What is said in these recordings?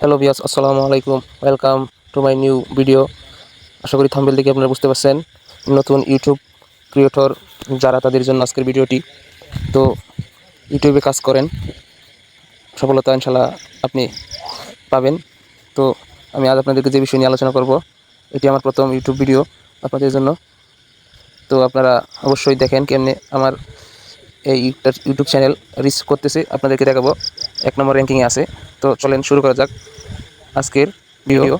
Hello বিয়াস আসসালামু আলাইকুম welcome to my new video আশা করি থাম্বেল দেখে আপনারা বুঝতে পারছেন। নতুন ইউটিউব ক্রিয়েটর যারা তাদের জন্য আজকের ভিডিওটি। তো ইউটিউবে কাজ করেন। সফলতা ইনশাল্লাহ আপনি পাবেন। তো আমি আজ আপনাদেরকে যে বিষয় নিয়ে আলোচনা করব, এটি আমার প্রথম ইউটিউব ভিডিও আপনাদের জন্য। তো আপনারা অবশ্যই দেখেন কেমনে আমার এই ইউটিউব চ্যানেল রিচ করতেছে। আপনাদেরকে দেখাবো। এক নম্বর র্যাঙ্কিংয়ে আছে। তো চলেন শুরু করা যাক আজকের ভিডিও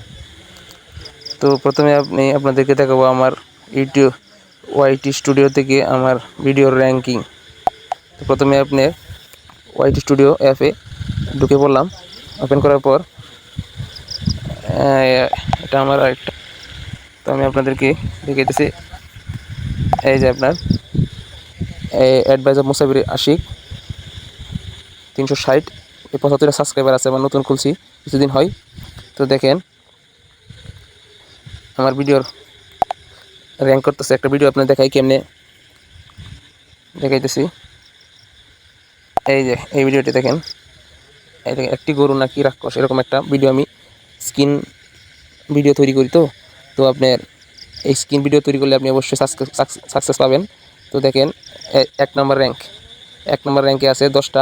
তো প্রথমে আপনি আপনাদেরকে দেখাবো আমার ইউটিউব ওয়াইটি স্টুডিও থেকে আমার ভিডিওর র্যাঙ্কিং তো প্রথমে আপনি ওয়াইটি স্টুডিও অ্যাপে ঢুকে পড়লাম। ওপেন করার পর এটা আমার আরেকটা। তো আমি আপনাদেরকে দেখাইতেছি। এই যে আপনার অ্যাডভাইজার মুসাফির আশিক, তিনশো ষাট। এই পঁচাত্তরটা সাবস্ক্রাইবার আছে আমার নতুন খুলছি, কিছুদিন হয়। তো দেখেন, আমার ভিডিওর র্যাঙ্ক করতেছে। একটা ভিডিও আপনার দেখাই কেমনে? দেখাইতেছি। এই যে, এই ভিডিওটি দেখেন। এই দেখেন, একটি গরু নাকি রাক্ষস, এরকম একটা ভিডিও আমি স্কিন ভিডিও তৈরি করি তো। তো আপনার এই স্ক্রিন ভিডিও তৈরি করলে আপনি অবশ্যই সাকসেস পাবেন। তো দেখেন এক নম্বর র্যাঙ্ক এক নম্বর র্যাঙ্কে আছে দশটা।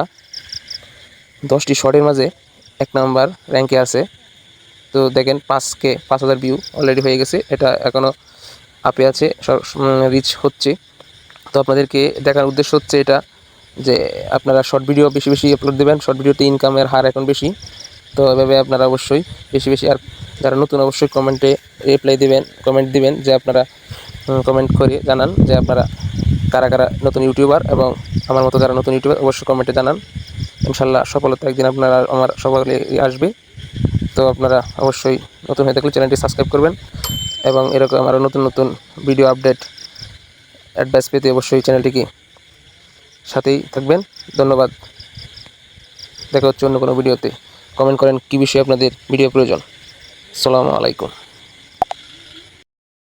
দশটি শর্টের মাঝে এক নম্বর র্যাঙ্কে আছে। তো দেখেন পাঁচকে পাঁচ হাজার ভিউ অলরেডি হয়ে গেছে। এটা এখনও আপে আছে রিচ হচ্ছে। তো আপনাদেরকে দেখার উদ্দেশ্য হচ্ছে এটা, যে আপনারা শর্ট ভিডিও বেশি বেশি আপলোড দেবেন শর্ট ভিডিওতে ইনকামের হার এখন বেশি। তো এভাবে আপনারা অবশ্যই বেশি বেশি আর যারা নতুন অবশ্যই কমেন্টে রিপ্লাই দিবেন কমেন্ট দিবেন, যে আপনারা কমেন্ট করে জানান যে আপনারা কারা কারা নতুন ইউটিউবার এবং আমার মতো যারা নতুন ইউটিউবার অবশ্যই কমেন্টে জানান। ইনশাল্লাহ সফলতা একদিন আপনারা, আমার সকলে আসবে। তো আপনারা অবশ্যই নতুন হয়ে থাকলে চ্যানেলটি সাবস্ক্রাইব করবেন এবং এরকম আরও নতুন নতুন ভিডিও আপডেট, অ্যাডভাইস পেতে অবশ্যই চ্যানেলটিকে সাথেই থাকবেন। ধন্যবাদ। দেখা হচ্ছে অন্য কোনো ভিডিওতে। কমেন্ট করেন কী বিষয়ে আপনাদের ভিডিও প্রয়োজন। আসসালামু আলাইকুম।